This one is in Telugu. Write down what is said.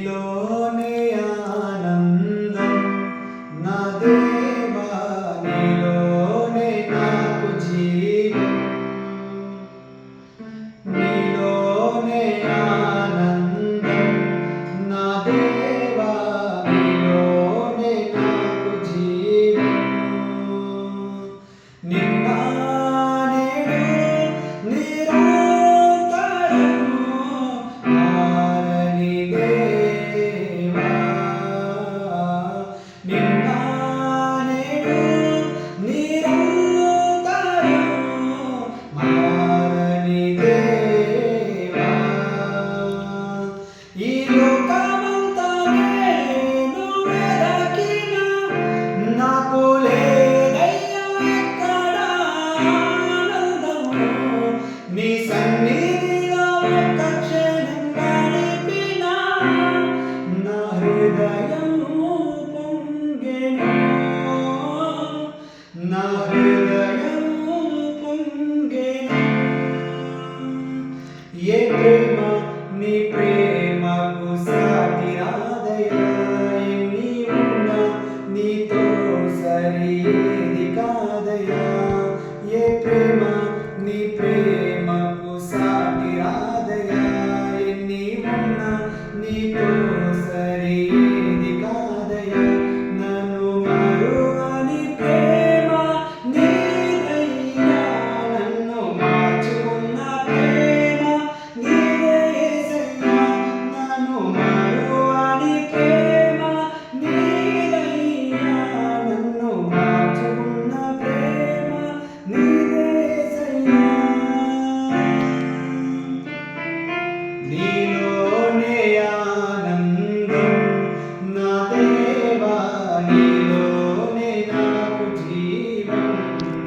Hello. సన్నిధిలో ఒక్క క్షణం గడిపినా నా హృదయము పొంగెను నా హృదయము పొంగెను ఏ ప్రేమ నీ ప్రేమకు సాటి రాదయా ఎన్ని నీతో సరి ఏది కాదయా ఏ ప్రేమ నీ